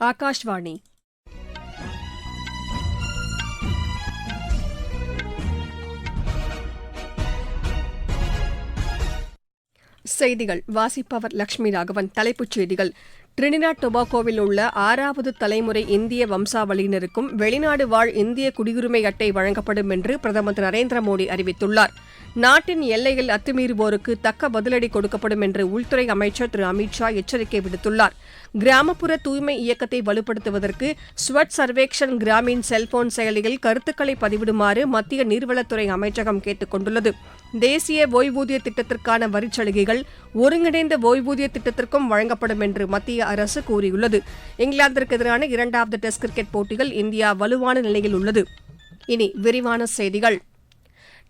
ஆகாஷ்வாணி செய்திகள். வாசிப்பவர் லட்சுமி ராகவன். தலைப்புச் செய்திகள். டிரினிடாட் டொபாகோவில் உள்ள ஆறாவது தலைமுறை இந்திய வம்சாவளியினருக்கும் வெளிநாடு வாழ் இந்திய குடியுரிமை அட்டை வழங்கப்படும் என்று பிரதமர் திரு நரேந்திர மோடி அறிவித்துள்ளார். நாட்டின் எல்லையில் அத்துமீறுவோருக்கு தக்க பதிலடி கொடுக்கப்படும் என்று உள்துறை அமைச்சர் திரு அமித்ஷா எச்சரிக்கை விடுத்துள்ளார். கிராமப்புற தூய்மை இயக்கத்தை வலுப்படுத்துவதற்கு ஸ்வச் சர்வேக்ஷன் கிராமின் செல்போன் செயலியில் கருத்துக்களை பதிவிடுமாறு மத்திய நீர்வளத்துறை அமைச்சகம் கேட்டுக் கொண்டுள்ளது தேசிய ஓய்வூதிய திட்டத்திற்கான வரிச் சலுகைகள் ஒருங்கிணைந்த ஓய்வூதிய திட்டத்திற்கும் வழங்கப்படும் என்று மத்திய அரசு கூறியுள்ளது. இங்கிலாந்திற்கு எதிரான இரண்டாவது டெஸ்ட் கிரிக்கெட் போட்டியில் இந்தியா வலுவான நிலையில் உள்ளது. இனி விரிவான செய்திகள்.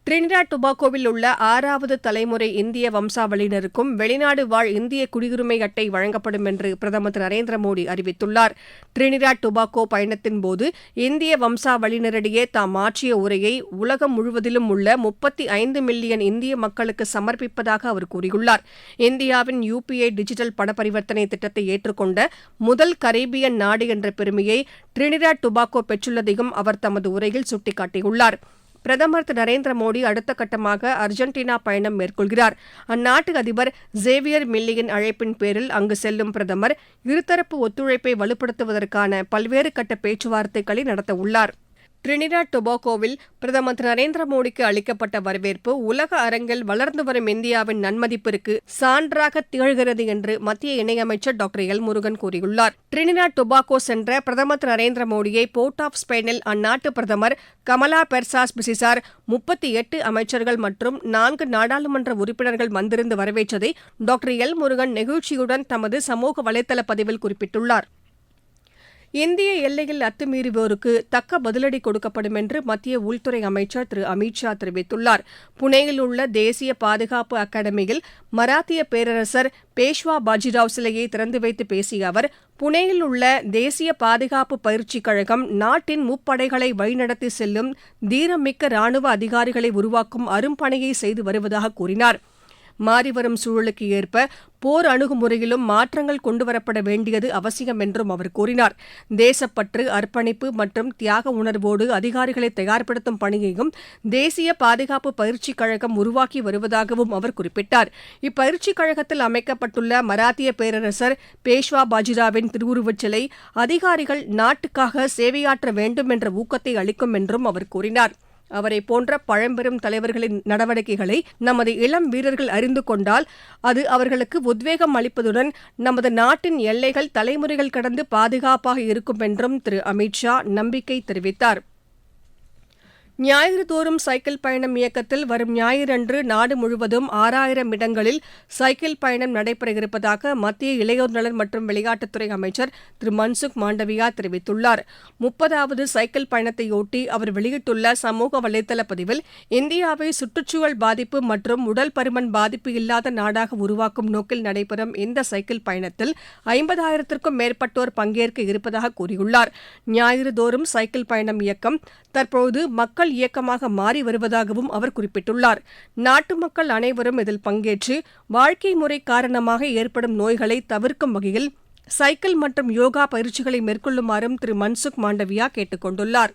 டிரினிடாட் டுபாக்கோவில் உள்ள ஆறாவது தலைமுறை இந்திய வம்சாவளியினருக்கும் வெளிநாடு வாழ் இந்திய குடியுரிமை அட்டை வழங்கப்படும் என்று பிரதமர் திரு நரேந்திர மோடி அறிவித்துள்ளார். டிரினிடாட் பயணத்தின் போது இந்திய வம்சாவளியினரிடையே தாம் ஆற்றிய உரையை உலகம் முழுவதிலும் உள்ள முப்பத்தி ஐந்து மில்லியன் இந்திய மக்களுக்கு சமர்ப்பிப்பதாக அவர் கூறியுள்ளார். இந்தியாவின் யுபிஐ டிஜிட்டல் பண பரிவர்த்தனை திட்டத்தை ஏற்றுக்கொண்ட முதல் கரீபியன் நாடு என்ற பெருமையை டிரினிடாட் டுபாக்கோ பெற்றுள்ளதையும் அவர் தமது உரையில் சுட்டிக்காட்டியுள்ளார். பிரதமர் திரு நரேந்திர மோடி அடுத்த கட்டமாக அர்ஜென்டினா பயணம் மேற்கொள்கிறார். அந்நாட்டு அதிபர் ஜேவியர் மில்லியின் அழைப்பின் பேரில் அங்கு செல்லும் பிரதமர் இருதரப்பு ஒத்துழைப்பை வலுப்படுத்துவதற்கான பல்வேறு கட்ட பேச்சுவார்த்தைகளை நடத்தவுள்ளார். டிரினிடாட் டொபாகோவில் பிரதமர் திரு நரேந்திர மோடிக்கு அளிக்கப்பட்ட வரவேற்பு உலக அரங்கில் வளர்ந்து வரும் இந்தியாவின் நன்மதிப்பிற்கு சான்றாக திகழ்கிறது என்று மத்திய இணையமைச்சர் டாக்டர் எல் முருகன் கூறியுள்ளார். டிரினிடாட் டொபாகோ சென்ற பிரதமர் திரு நரேந்திர மோடியை போர்ட் ஆஃப் ஸ்பெயினில் அந்நாட்டு பிரதமர் கமலா பெர்சாஸ் பிசிசார் முப்பத்தி எட்டு அமைச்சர்கள் மற்றும் நான்கு நாடாளுமன்ற உறுப்பினர்கள் வந்திருந்து வரவேற்றதை டாக்டர் எல் முருகன் நெகிழ்ச்சியுடன் தமது சமூக வலைதள பதிவில் குறிப்பிட்டுள்ளார். இந்திய எல்லையில் அத்துமீறுவோருக்கு தக்க பதிலடி கொடுக்கப்படும் என்று மத்திய உள்துறை அமைச்சர் திரு அமித் ஷா தெரிவித்துள்ளார். புனேயில் உள்ள தேசிய பாதுகாப்பு அகாடமியில் மராத்திய பேரரசர் பேஷ்வா பாஜிராவ் சிலையை திறந்து வைத்து பேசிய அவர் புனேயில் உள்ள தேசிய பாதுகாப்பு பயிற்சிக் கழகம் நாட்டின் முப்படைகளை வழிநடத்தி செல்லும் தீரமிக்க ராணுவ அதிகாரிகளை உருவாக்கும் அரும்பணியை செய்து வருவதாக கூறினார். மாறிவரும் சூழலுக்கு ஏற்ப போர் அணுகுமுறையிலும் மாற்றங்கள் கொண்டுவரப்பட வேண்டியது அவசியம் என்றும் அவர் கூறினார். தேசப்பற்று அர்ப்பணிப்பு மற்றும் தியாக உணர்வோடு அதிகாரிகளை தயார்படுத்தும் பணியையும் தேசிய பாதுகாப்பு பயிற்சிக் கழகம் உருவாக்கி வருவதாகவும் அவர் குறிப்பிட்டார். இப்பயிற்சிக் கழகத்தில் அமைக்கப்பட்டுள்ள மராத்திய பேரரசர் பேஷ்வா பாஜிராவின் திருவுருவச் சிலை அதிகாரிகள் நாட்டுக்காக சேவையாற்ற வேண்டும் என்ற ஊக்கத்தை அளிக்கும் என்றும் அவர் கூறினார். அவரை போன்ற பழம்பெரும் தலைவர்களின் நடவடிக்கைகளை நமது இளம் வீரர்கள் அறிந்து கொண்டால் அது அவர்களுக்கு உத்வேகம் அளிப்பதுடன் நமது நாட்டின் எல்லைகள் தலைமுறைகள் கடந்து பாதுகாப்பாக இருக்கும் என்றும் திரு அமித் ஷா நம்பிக்கை தெரிவித்தார். ஞாயிறு தோறும் சைக்கிள் பயணம் இயக்கத்தில் வரும் ஞாயிறன்று நாடு முழுவதும் ஆறாயிரம் இடங்களில் சைக்கிள் பயணம் நடைபெற இருப்பதாக மத்திய இளையோர் நலன் மற்றும் விளையாட்டுத்துறை அமைச்சர் திரு மன்சுக் மாண்டவியா தெரிவித்துள்ளார். முப்பதாவது சைக்கிள் பயணத்தையொட்டி அவர் வெளியிட்டுள்ள சமூக வலைதள பதிவில் இந்தியாவை சுற்றுச்சூழல் பாதிப்பு மற்றும் உடல் பருமன் பாதிப்பு இல்லாத நாடாக உருவாக்கும் நோக்கில் நடைபெறும் இந்த சைக்கிள் பயணத்தில் ஐம்பதாயிரத்திற்கும் மேற்பட்டோர் பங்கேற்க இருப்பதாக கூறியுள்ளார். ஞாயிறு தோறும் சைக்கிள் பயணம் இயக்கம் தற்போது மக்கள் இயக்கமாக மாறி வருவதாகவும் அவர் குறிப்பிட்டுள்ளார். நாட்டு மக்கள் அனைவரும் இதில் பங்கேற்று வாழ்க்கை முறை காரணமாக ஏற்படும் நோய்களை தவிர்க்கும் வகையில் சைக்கிள் மற்றும் யோகா பயிற்சிகளை மேற்கொள்ளுமாறும் திரு மன்சுக் மாண்டவியா கேட்டுக் கொண்டுள்ளாா்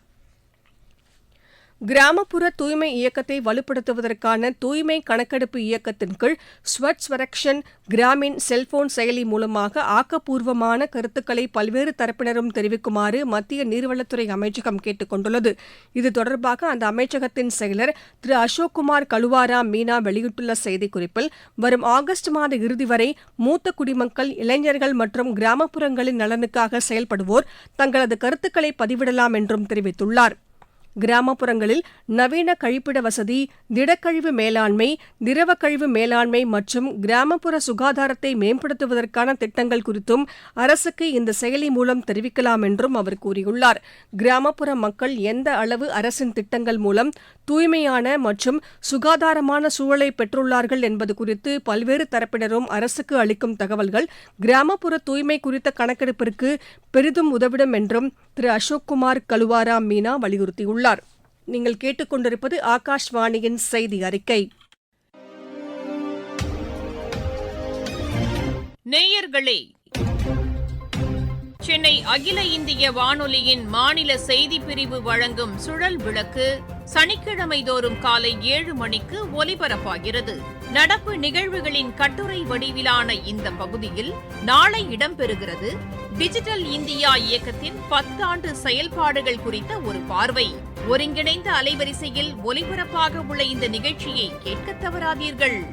கிராமப்புற தூய்மை இயக்கத்தை வலுப்படுத்துவதற்கான தூய்மை கணக்கெடுப்பு இயக்கத்தின் கீழ் ஸ்வச் ஸ்வரக்ஷன் கிராமின் செல்போன் செயலி மூலமாக ஆக்கப்பூர்வமான கருத்துக்களை பல்வேறு தரப்பினரும் தெரிவிக்குமாறு மத்திய நீர்வளத்துறை அமைச்சகம் கேட்டுக் கொண்டுள்ளது இது தொடர்பாக அந்த அமைச்சகத்தின் செயலர் திரு அசோக்குமார் கலுவாரா மீனா வெளியிட்டுள்ள செய்திக்குறிப்பில் வரும் ஆகஸ்ட் மாத இறுதி வரை மூத்த குடிமக்கள் இளைஞர்கள் மற்றும் கிராமப்புறங்களின் நலனுக்காக செயல்படுவோர் தங்களது கருத்துக்களை பதிவிடலாம் என்றும் தெரிவித்துள்ளார். கிராமப்புறங்களில் நவீன கழிப்பிட வசதி திடக்கழிவு மேலாண்மை திரவ கழிவு மேலாண்மை மற்றும் கிராமப்புற சுகாதாரத்தை மேம்படுத்துவதற்கான திட்டங்கள் குறித்தும் அரசுக்கு இந்த செயலி மூலம் தெரிவிக்கலாம் என்றும் அவர் கூறியுள்ளார். கிராமப்புற மக்கள் எந்த அளவு அரசின் திட்டங்கள் மூலம் தூய்மையான மற்றும் சுகாதாரமான சூழலை பெற்றுள்ளார்கள் என்பது குறித்து பல்வேறு தரப்பினரும் அரசுக்கு அளிக்கும் தகவல்கள் கிராமப்புற தூய்மை குறித்த கணக்கெடுப்பிற்கு பெரிதும் உதவிடும் என்றும் திரு அசோக்குமார் கலுவாரா மீனா வலியுறுத்தியுள்ளார். நீங்கள் கேட்டுக்கொண்டிருப்பது ஆகாஷ்வாணியின் செய்தி அறிக்கை. நேயர்களே சென்னை அகில இந்திய வானொலியின் மாநில செய்திப் பிரிவு வழங்கும் சுழல் விளக்கு சனிக்கிழமை தோறும் காலை ஏழு மணிக்கு ஒலிபரப்பாகிறது. நடப்பு நிகழ்வுகளின் கட்டுரை வடிவிலான இந்த பகுதியில் நாளை இடம்பெறுகிறது. டிஜிட்டல் இந்தியா இயக்கத்தின் பத்தாண்டு செயல்பாடுகள் குறித்த ஒரு பார்வை. ஒருங்கிணைந்த அலைவரிசையில் ஒலிபரப்பாக உள்ள இந்த நிகழ்ச்சியை கேட்க தவறாதீர்கள்.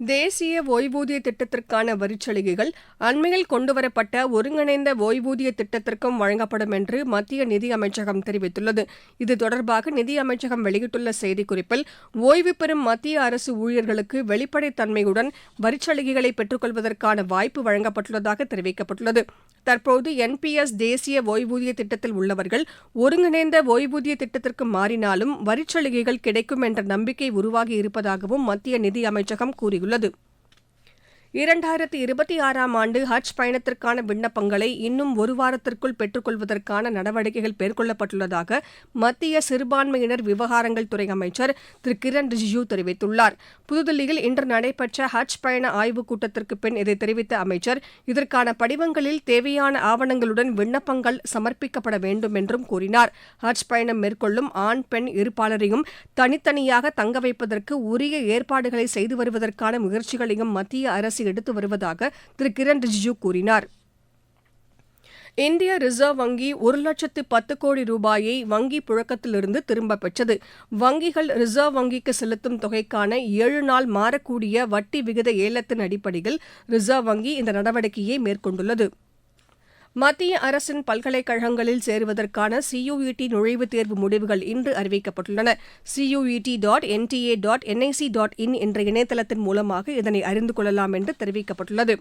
தேசிய ஓய்வூதிய திட்டத்திற்கான வரிச்சலுகைகள் அண்மையில் கொண்டுவரப்பட்ட ஒருங்கிணைந்த ஓய்வூதிய திட்டத்திற்கும் வழங்கப்படும் என்று மத்திய நிதி அமைச்சகம் தெரிவித்துள்ளது. இது தொடர்பாக நிதி அமைச்சகம் வெளியிட்டுள்ள செய்திக்குறிப்பில் ஓய்வு பெறும் மத்திய அரசு ஊழியர்களுக்கு வெளிப்படைத்தன்மையுடன் வரிச்சலுகைகளை பெற்றுக்கொள்வதற்கான வாய்ப்பு வழங்கப்பட்டுள்ளதாக தெரிவிக்கப்பட்டுள்ளது. தற்போது என்பிஎஸ் தேசிய ஓய்வூதிய திட்டத்தில் உள்ளவர்கள் ஒருங்கிணைந்த ஓய்வூதிய திட்டத்திற்கு மாறினாலும் வரிச்சலுகைகள் கிடைக்கும் என்ற நம்பிக்கை உருவாகி இருப்பதாகவும் மத்திய நிதி அமைச்சகம் கூறியுள்ளது இரண்டாயிரத்தி இருபத்தி ஆறாம் ஆண்டு ஹஜ் பயணத்திற்கான விண்ணப்பங்களை இன்னும் ஒரு வாரத்திற்குள் பெற்றுக்கொள்வதற்கான நடவடிக்கைகள் மேற்கொள்ளப்பட்டுள்ளதாக மத்திய சிறுபான்மையினர் விவகாரங்கள் துறை அமைச்சர் திரு. கிரண் ரிஜிஜூ தெரிவித்துள்ளார். புதுதில்லியில் இன்று நடைபெற்ற ஹஜ் பயண ஆய்வுக் கூட்டத்திற்கு பின் இதை தெரிவித்த அமைச்சர் இதற்கான படிவங்களில் தேவையான ஆவணங்களுடன் விண்ணப்பங்கள் சமர்ப்பிக்கப்பட வேண்டும் என்றும் கூறினார். ஹஜ் பயணம் மேற்கொள்ளும் ஆண் பெண் இருப்பாளரையும் தனித்தனியாக தங்க வைப்பதற்கு உரிய ஏற்பாடுகளை செய்து வருவதற்கான முயற்சிகளையும் மத்திய அரசு எடுத்து வருவதாக திரு. கிரண் ரிஜிஜூ கூறினார். இந்திய ரிசர்வ் வங்கி ஒரு லட்சத்து பத்து கோடி ரூபாயை வங்கி புழக்கத்திலிருந்து திரும்பப் பெற்றது. வங்கிகள் ரிசர்வ் வங்கிக்கு செலுத்தும் தொகைக்கான ஏழு நாள் மாறக்கூடிய வட்டி விகித ஏலத்தின் அடிப்படையில் ரிசர்வ் வங்கி இந்த நடவடிக்கையை மேற்கொண்டுள்ளது. மத்திய அரசின் பல்கலைக்கழகங்களில் சேருவதற்கான சியுஇடி நுழைவுத் தேர்வு முடிவுகள் இன்று அறிவிக்கப்பட்டுள்ளன. CUET dot NTA dot NIC dot in என்ற இணையதளத்தின் மூலமாக இதனை அறிந்து கொள்ளலாம் என்று தெரிவிக்கப்பட்டுள்ளது.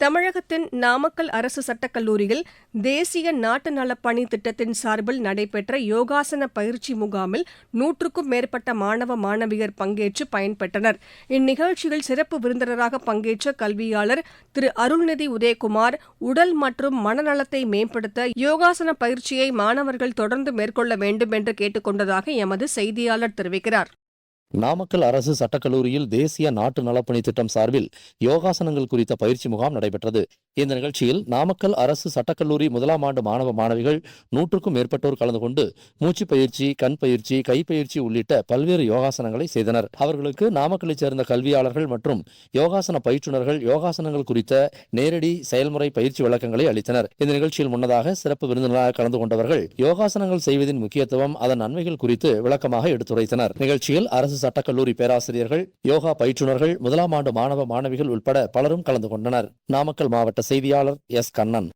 தமிழகத்தின் நாமக்கல் அரசு சட்டக் கல்லூரியில் தேசிய நாட்டு நலப்பணி திட்டத்தின் சார்பில் நடைபெற்ற யோகாசன பயிற்சி முகாமில் நூற்றுக்கும் மேற்பட்ட மாணவ மாணவியர் பங்கேற்று பயன்பெற்றனர். இந்நிகழ்ச்சியில் சிறப்பு விருந்தினராக பங்கேற்ற கல்வியாளர் திரு அருள்நிதி உதயகுமார் உடல் மற்றும் மனநலத்தை மேம்படுத்த யோகாசன பயிற்சியை மாணவர்கள் தொடர்ந்து மேற்கொள்ள வேண்டும் என்று கேட்டுக் கொண்டதாக எமது செய்தியாளர் தெரிவிக்கிறார். நாமக்கல் அரசு சட்டக்கல்லூரியில் தேசிய நாட்டு நலப்பணி திட்டம் சார்பில் யோகாசனங்கள் குறித்த பயிற்சி முகாம் நடைபெற்றது. இந்த நிகழ்ச்சியில் நாமக்கல் அரசு சட்டக்கல்லூரி முதலாம் ஆண்டு மாணவ மாணவிகள் நூற்றுக்கும் மேற்பட்டோர் கலந்து கொண்டு மூச்சு பயிற்சி கண் பயிற்சி கைப்பயிற்சி உள்ளிட்ட பல்வேறு யோகாசனங்களை செய்தனர். அவர்களுக்கு நாமக்கலைச் சேர்ந்த கல்வியாளர்கள் மற்றும் யோகாசன பயிற்றுனர்கள் யோகாசனங்கள் குறித்த நேரடி செயல்முறை பயிற்சி விளக்கங்களை அளித்தனர். இந்த நிகழ்ச்சியில் முன்னதாக சிறப்பு விருந்தினராக கலந்து கொண்டவர்கள் யோகாசனங்கள் செய்வதின் முக்கியத்துவம் அதன் நன்மைகள் குறித்து விளக்கமாக எடுத்துரைத்தனர். நிகழ்ச்சியில் அரசு சட்டக்கல்லூரி பேராசிரியர்கள் யோகா பயிற்றுநர்கள் முதலாம் ஆண்டு மாணவ மாணவிகள் உட்பட பலரும் கலந்து கொண்டனர். நாமக்கல் மாவட்ட செய்தியாளர் எஸ். கண்ணன்.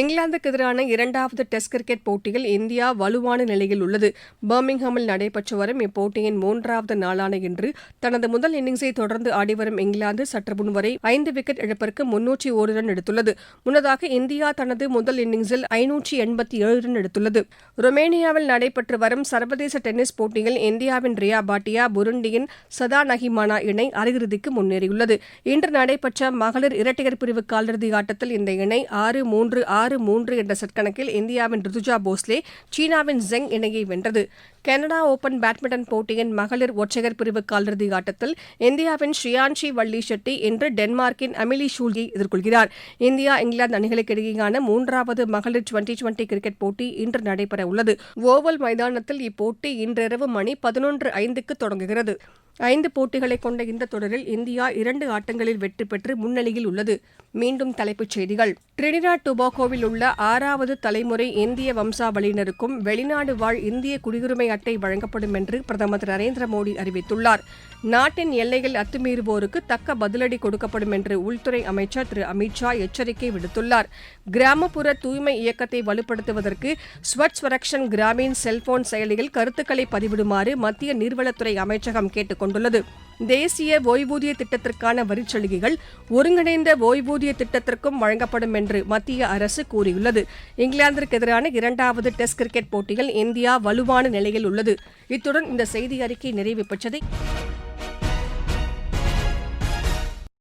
இங்கிலாந்துக்கு எதிரான இரண்டாவது டெஸ்ட் கிரிக்கெட் போட்டியில் இந்தியா வலுவான நிலையில் உள்ளது. பர்மிங்ஹாமில் நடைபெற்று வரும் இப்போட்டியின் மூன்றாவது நாளான இன்று தனது முதல் இன்னிங்ஸை தொடர்ந்து ஆடிவரும் இங்கிலாந்து சற்று முன் வரை ஐந்து விக்கெட் இழப்பிற்கு முன்னூற்றி ஒரு ரன் எடுத்துள்ளது. முன்னதாக இந்தியா தனது முதல் இன்னிங்ஸில் ஐநூற்றி எண்பத்தி ஏழு ரன் எடுத்துள்ளது. ருமேனியாவில் நடைபெற்று வரும் சர்வதேச டென்னிஸ் போட்டியில் இந்தியாவின் ரியா பாட்டியா புருண்டியின் சதா நஹிமானா இணை அரையிறுதிக்கு முன்னேறியுள்ளது. இன்று நடைபெற்ற மகளிர் இரட்டையர் பிரிவு காலிறுதி ஆட்டத்தில் இந்த இணை ஆறு மூன்று ஆறு மூன்று என்ற செட் கணக்கில் இந்தியாவின் ரிதுஜா போஸ்லே சீனாவின் ஜெங் இணையை வென்றது. கனடா ஓபன் பேட்மிண்டன் போட்டியின் மகளிர் ஒற்றையர் பிரிவு காலிறுதி ஆட்டத்தில் இந்தியாவின் ஸ்ரீயான்ஷி வள்ளி ஷெட்டி இன்று டென்மார்க்கின் அமிலி ஷூலியை எதிர்கொள்கிறார். இந்தியா இங்கிலாந்து அணிகளுக்கு இடையேயான மூன்றாவது மகளிர் டுவெண்டி டுவெண்டி கிரிக்கெட் போட்டி இன்று நடைபெற உள்ளது ஓவல் மைதானத்தில் இப்போட்டி இன்றிரவு மணி பதினொன்று ஐந்துக்கு தொடங்குகிறது. ஐந்து போட்டிகளை கொண்ட இந்த தொடரில் இந்தியா இரண்டு ஆட்டங்களில் வெற்றி பெற்று முன்னணியில் உள்ளது. மீண்டும் தலைப்புச் செய்திகள். டிரினிடாட் டுபாகோவில் உள்ள ஆறாவது தலைமுறை இந்திய வம்சாவளியினருக்கும் வெளிநாடு வாழ் இந்திய குடியுரிமை அட்டை வழங்கப்படும் என்று பிரதமர் திரு நரேந்திர மோடி அறிவித்துள்ளார். நாட்டின் எல்லையில் அத்துமீறுவோருக்கு தக்க பதிலடி கொடுக்கப்படும் என்று உள்துறை அமைச்சர் திரு அமித்ஷா எச்சரிக்கை விடுத்துள்ளார். கிராமப்புற தூய்மை இயக்கத்தை வலுப்படுத்துவதற்கு ஸ்வச் ஸ்வரக்ஷன் கிராமீன் செல்போன் செயலியில் கருத்துக்களை பதிவிடுமாறு மத்திய நீர்வளத்துறை அமைச்சகம் கேட்டுக் கொண்டுள்ளது. தேசிய ஓய்வூதிய திட்டத்திற்கான வரிச்சலுகைகள் ஒருங்கிணைந்த ஓய்வூதிய திட்டத்திற்கும் வழங்கப்படும் என்று மத்திய அரசு கூறியுள்ளது. இங்கிலாந்திற்கு எதிரான இரண்டாவது டெஸ்ட் கிரிக்கெட் போட்டியில் இந்தியா வலுவான நிலையில் உள்ளது. இத்துடன் இந்த செய்தி அறிக்கை நிறைவு பெற்றது.